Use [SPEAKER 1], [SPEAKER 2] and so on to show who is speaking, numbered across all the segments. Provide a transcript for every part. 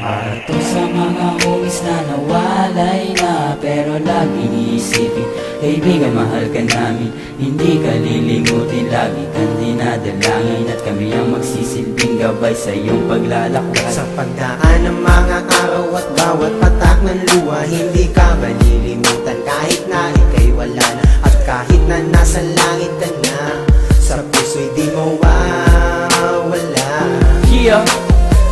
[SPEAKER 1] Para to sa mga homies na nawalay na Pero lagi iisipin Kaibigan, mahal ka namin Hindi ka lilimutin Lagi kang dinadalangin At kami ang magsisilbing gabay Sa iyong paglalakbay.
[SPEAKER 2] Sa pagdaan ng mga araw at bawat patak ng luha Hindi ka malilimutan kahit na ikay wala na At kahit na nasa langit
[SPEAKER 1] Yeah,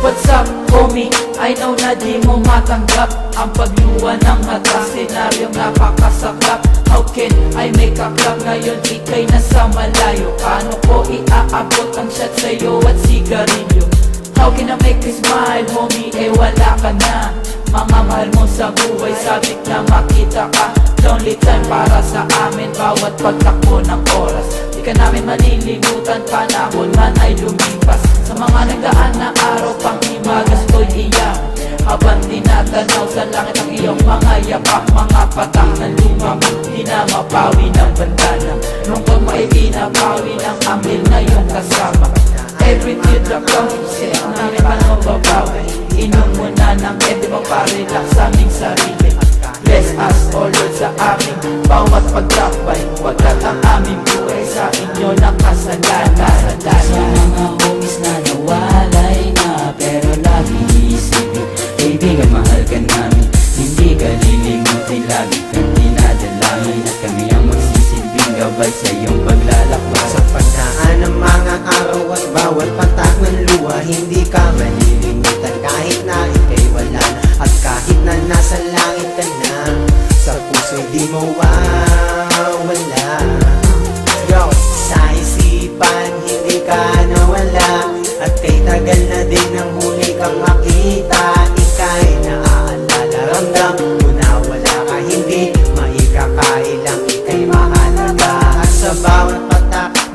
[SPEAKER 1] what's up homie? I know na di mo matanggap Ang pagluwa ng mata. Senaryong napakasakap How can I make a clap? Ngayon ikay nasa malayo. Paano ko iaabot ang shot sa'yo at sigarilyo? How can I make you smile homie? Eh wala ka na Mga mahal mo sa buhay Sabik na makita ka. Lonely time para sa amin Bawat pagtakbo ng oras. Di ka namin malilimutan Panahon man ay lumipas. Sa mga nagdaan na araw Panghimagas ko'y iyak Habang tinatanaw sa langit ang iyong mga yapak. Mga patak na lumang Di na mapawi ng bandana. Lungkot mo ay binabawi ng ambil na iyong kasama Every teardrop to say Namin pa mababawi Inom mo na ng ete mo pa-relax sa aming sarili Bless us, O Lord, sa aming bawat pagtapay Pagkat
[SPEAKER 2] bawat patak ng luha Hindi ka malilimutan kahit na ikay wala At kahit na nasa langit ka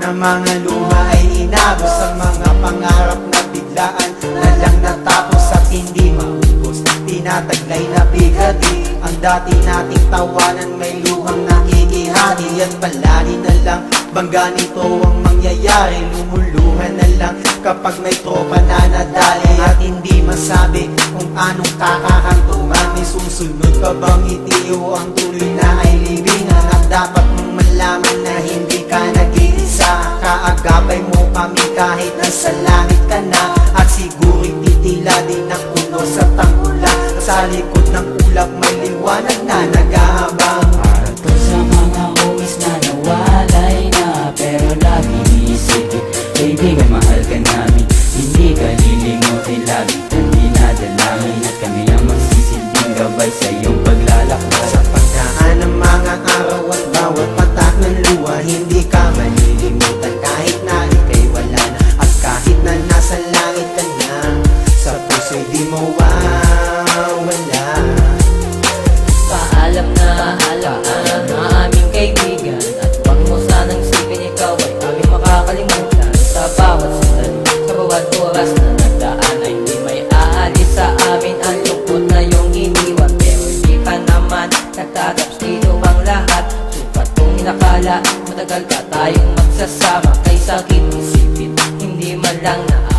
[SPEAKER 2] na mga luha ay inagos Ang mga pangarap na biglaan na lang natapos At hindi maubos. Tinataglay na bigati Ang dati nating tawanan may luhang nakikihati. At palagi na lang bangga nito ang mangyayari. Lumuluhan na lang kapag may tropa na nadali. At hindi masabi kung anong kakahantungan May susunod pa bang itiyo ang tuloy na ay libingan? At dapat mong malaman na hindi ka nag-iisa Kaagapay mo kami kahit nasa langit ka na. At siguro'y titila din ang uno sa tangula. Sa likod ng ulap may liwanag na nag-aabang.
[SPEAKER 1] Para to sa mga homies na nawalay na Pero lagi iisipin Kaibigan, mahal ka namin. Hindi ka lilimutin Lagi kang dinadalangin. At kami ang magsisilbing gabay Sa iyong paglalakbay.
[SPEAKER 2] Sa pagdaan ng mga araw at bawat patak ng luha Hindi ka malilimutan mawawala
[SPEAKER 3] Paalam na paalam na aming kaibigan. At huwag mo sanang isipin ikaw ay aming makakalimutan. Sa bawat sandali, sa bawat oras na nagdaan Ay hindi may aalis sa amin. Ang lungkot na iyong iniwan Pero hindi pa naman nagtataps dito ang lahat. Sukat kong inakala matagal pa tayong magsasama. Kay sakit isipin, hindi man lang na